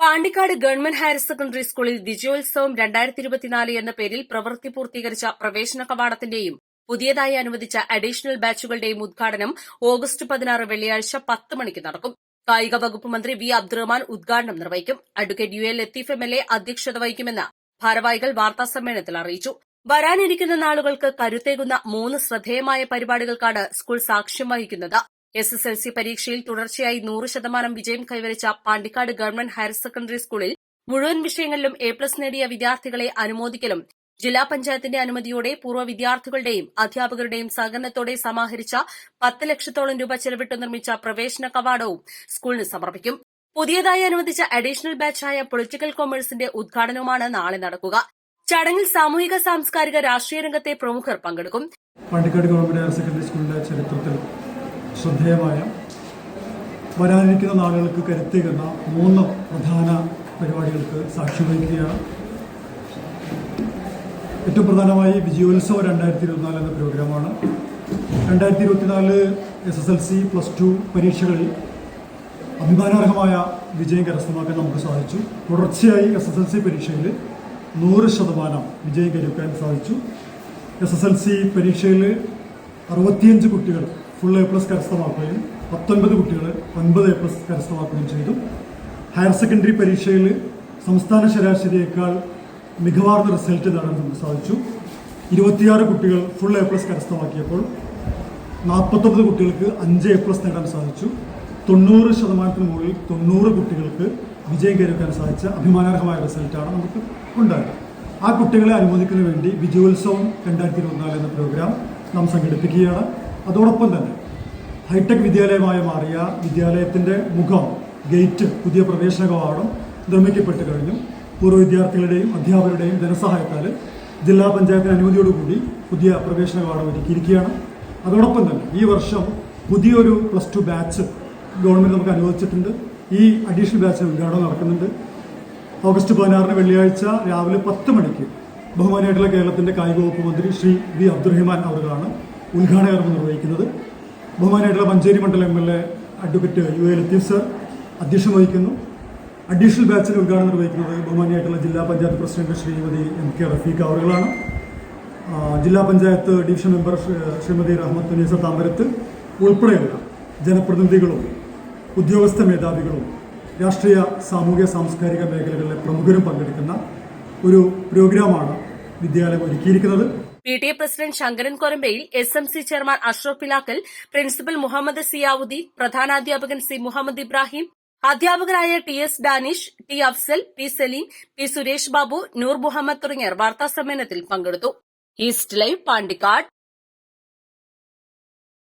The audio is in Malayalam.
പാണ്ടിക്കാട് ഗവൺമെന്റ് ഹയർ സെക്കൻഡറി സ്കൂളിൽ വിജയോത്സവം രണ്ടായിരത്തി ഇരുപത്തിനാല് എന്ന പേരിൽ പ്രവൃത്തി പൂർത്തീകരിച്ച പ്രവേശന കവാടത്തിന്റെയും പുതിയതായി അനുവദിച്ച അഡീഷണൽ ബാച്ചുകളുടെയും ഉദ്ഘാടനം ഓഗസ്റ്റ് പതിനാറ് വെള്ളിയാഴ്ച പത്ത് മണിക്ക് നടക്കും. കായിക വകുപ്പ് മന്ത്രി വി അബ്ദുറഹ്മാൻ ഉദ്ഘാടനം നിർവഹിക്കും. Advocate U L Latheef M L A അധ്യക്ഷത വഹിക്കുമെന്ന് ഭാരവാഹികൾ വാർത്താസമ്മേളനത്തിൽ അറിയിച്ചു. വരാനിരിക്കുന്ന നാളുകൾക്ക് കരുത്തേകുന്ന മൂന്ന് ശ്രദ്ധേയമായ പരിപാടികൾക്കാണ് സ്കൂൾ സാക്ഷ്യം വഹിക്കുന്നത്. എസ് എസ് എൽ സി പരീക്ഷയിൽ തുടർച്ചയായി നൂറ് ശതമാനം വിജയം കൈവരിച്ച പാണ്ടിക്കാട് ഗവൺമെന്റ് ഹയർ സെക്കൻഡറി സ്കൂളിൽ മുഴുവൻ വിഷയങ്ങളിലും എ പ്ലസ് നേടിയ വിദ്യാർത്ഥികളെ അനുമോദിക്കലും ജില്ലാ പഞ്ചായത്തിന്റെ അനുമതിയോടെ പൂർവ വിദ്യാർത്ഥികളുടെയും അധ്യാപകരുടെയും സഹകരണത്തോടെ സമാഹരിച്ച പത്ത് ലക്ഷത്തോളം രൂപ ചെലവിട്ട് നിർമ്മിച്ച പ്രവേശന കവാടവും സ്കൂളിന് സമർപ്പിക്കും. പുതിയതായി അനുവദിച്ച അഡീഷണൽ ബാച്ചായ പൊളിറ്റിക്കൽ കൊമേഴ്സിന്റെ ഉദ്ഘാടനവുമാണ് നാളെ നടക്കുക. ചടങ്ങിൽ സാമൂഹിക സാംസ്കാരിക രാഷ്ട്രീയ രംഗത്തെ പ്രമുഖർ പങ്കെടുക്കും. പാണ്ടിക്കാട് ഗവൺമെന്റ് ഹയർ സെക്കൻഡറി സ്കൂളിന്റെ ചരിത്രത്തിൽ ശ്രദ്ധേയമായ. വരാനിരിക്കുന്ന നാളുകൾക്ക് കരുത്തേകുന്ന മൂന്ന് പ്രധാന പരിപാടികൾക്ക് സാക്ഷ്യം വഹിക്കുകയാണ്. ഏറ്റവും പ്രധാനമായി വിജയോത്സവം രണ്ടായിരത്തി ഇരുപത്തിനാല് എന്ന പ്രോഗ്രാമാണ്. രണ്ടായിരത്തി ഇരുപത്തിനാല് S S L C plus two പരീക്ഷകളിൽ അഭിമാനാർഹമായ വിജയം കരസ്ഥമാക്കാൻ നമുക്ക് സാധിച്ചു. തുടർച്ചയായി എസ് എസ് എൽ സി പരീക്ഷയിൽ നൂറ് ശതമാനം വിജയം കരുക്കാൻ സാധിച്ചു. എസ് എസ് എൽ സി പരീക്ഷയിൽ അറുപത്തിയഞ്ച് കുട്ടികൾ ഫുൾ എ പ്ലസ് കരസ്ഥമാക്കുകയും പത്തൊൻപത് കുട്ടികൾ ഒൻപത് എ പ്ലസ് കരസ്ഥമാക്കുകയും ചെയ്തു. ഹയർ സെക്കൻഡറി പരീക്ഷയിൽ സംസ്ഥാന ശരാശരിയേക്കാൾ മികവാർന്ന റിസൾട്ട് നേടാൻ നമുക്ക് സാധിച്ചു. ഇരുപത്തിയാറ് കുട്ടികൾ ഫുൾ എ പ്ലസ് കരസ്ഥമാക്കിയപ്പോൾ നാൽപ്പത്തൊമ്പത് കുട്ടികൾക്ക് അഞ്ച് എ പ്ലസ് നേടാൻ സാധിച്ചു. തൊണ്ണൂറ് ശതമാനത്തിന് മുകളിൽ തൊണ്ണൂറ് കുട്ടികൾക്ക് വിജയം കൈവരിക്കാൻ സാധിച്ച അഭിമാനാർഹമായ റിസൾട്ടാണ് നമുക്ക് ഉണ്ടായത്. ആ കുട്ടികളെ അനുമോദിക്കുന്നതിന് വേണ്ടി വിജയോത്സവം രണ്ടായിരത്തി ഇരുപത്തിനാല് എന്ന പ്രോഗ്രാം നാം സംഘടിപ്പിക്കുകയാണ്. അതോടൊപ്പം തന്നെ ഹൈടെക് വിദ്യാലയമായി മാറിയ വിദ്യാലയത്തിന്റെ മുഖം ഗേറ്റ് പുതിയ പ്രവേശന കവാടം നിർമ്മിക്കപ്പെട്ട് കഴിഞ്ഞു. പൂർവ വിദ്യാർത്ഥികളുടെയും അധ്യാപകരുടെയും ധനസഹായത്താൽ ജില്ലാ പഞ്ചായത്തിന് അനുമതിയോടുകൂടി പുതിയ പ്രവേശന കവാടം ഒരുക്കിയിരിക്കുകയാണ്. അതോടൊപ്പം തന്നെ ഈ വർഷം പുതിയൊരു പ്ലസ് ടു ബാച്ച് ഗവൺമെന്റ് നമുക്ക് അനുവദിച്ചിട്ടുണ്ട്. ഈ അഡീഷണൽ ബാച്ചിന് ഉദ്ഘാടനം നടക്കുന്നുണ്ട്. ഓഗസ്റ്റ് പതിനാറിന് വെള്ളിയാഴ്ച രാവിലെ പത്ത് മണിക്ക് ബഹുമാനായിട്ടുള്ള കേരളത്തിന്റെ കായിക വകുപ്പ് മന്ത്രി ശ്രീ വി അബ്ദുറഹിമാൻ അവർ ഉദ്ഘാടന കർമ്മം നിർവഹിക്കുന്നത്. ബഹുമാനായിട്ടുള്ള മഞ്ചേരി മണ്ഡലം M L A advocate U A Latheef sir അധ്യക്ഷം വഹിക്കുന്നു. അഡീഷണൽ ബാച്ചിന് ഉദ്ഘാടനം നിർവഹിക്കുന്നത് ബഹുമാനിയായിട്ടുള്ള ജില്ലാ panchayat president Shrimati M K Rafeeq അവറുകളാണ്. ജില്ലാ പഞ്ചായത്ത് ഡിവിഷൻ മെമ്പർ ശ്രീമതി റഹ്മത്ത് നീസ താമരത്ത് ഉൾപ്പെടെയുള്ള ജനപ്രതിനിധികളും ഉദ്യോഗസ്ഥ മേധാവികളും രാഷ്ട്രീയ സാമൂഹ്യ സാംസ്കാരിക മേഖലകളിലെ പ്രമുഖരും പങ്കെടുക്കുന്ന ഒരു പ്രോഗ്രാമാണ് വിദ്യാലയം ഒരുക്കിയിരിക്കുന്നത്. P T A president Sankaran Korambayil S M C chairman Ashraf Pilakkal principal Muhammad Ziyauddin പ്രധാനാധ്യാപകൻ C Muhammad Ibrahim അധ്യാപകരായ T S Danish T Afsal P Saleem P Suresh Babu Noor Muhammad തുടങ്ങിയവർ വാർത്താസമ്മേളനത്തിൽ പങ്കെടുത്തു. East Live Pandikkad.